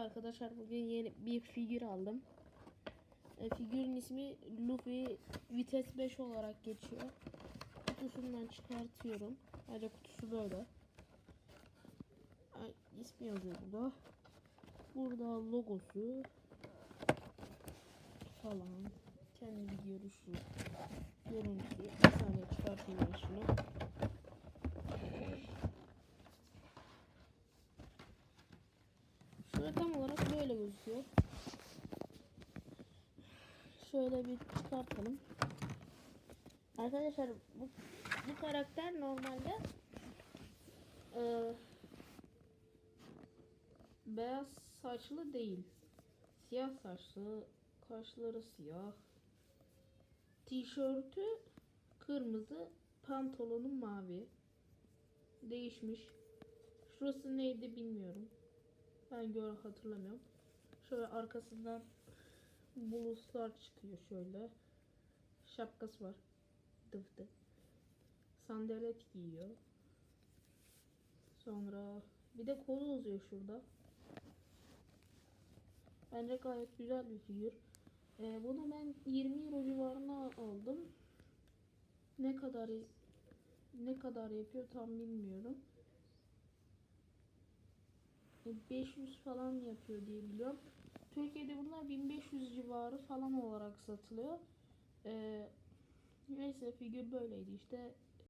arkadaşlar bugün yeni bir figür aldım. E, figürün ismi Luffy Vites 5 olarak geçiyor. Kutusundan çıkartıyorum. Ayrıca kutusu böyle. Ay, ismi yazıyor burada. Burada logosu falan. Kendi görüşü, görüntüsü. Bir saniye çıkartayım ben şunu. Şöyle tam olarak böyle gözüküyor. Şöyle bir çıkartalım. Arkadaşlar bu, bu karakter normalde e, beyaz saçlı değil. Siyah saçlı, kaşları siyah. Tişörtü kırmızı, pantolonu mavi. Değişmiş. Şurası neydi bilmiyorum. Ben gör hatırlamıyorum. Şöyle arkasından bulutlar çıkıyor şöyle. Şapkası var. Dıftı. Sandalet giyiyor. Sonra bir de kolu uzuyor şurada. Bence gayet güzel bir figür. Ee, bunu ben 20 euro civarına aldım. Ne kadar ne kadar yapıyor tam bilmiyorum. E, 500 falan yapıyor diye biliyorum. Türkiye'de bunlar 1500 civarı falan olarak satılıyor. Ee, neyse figür böyleydi işte.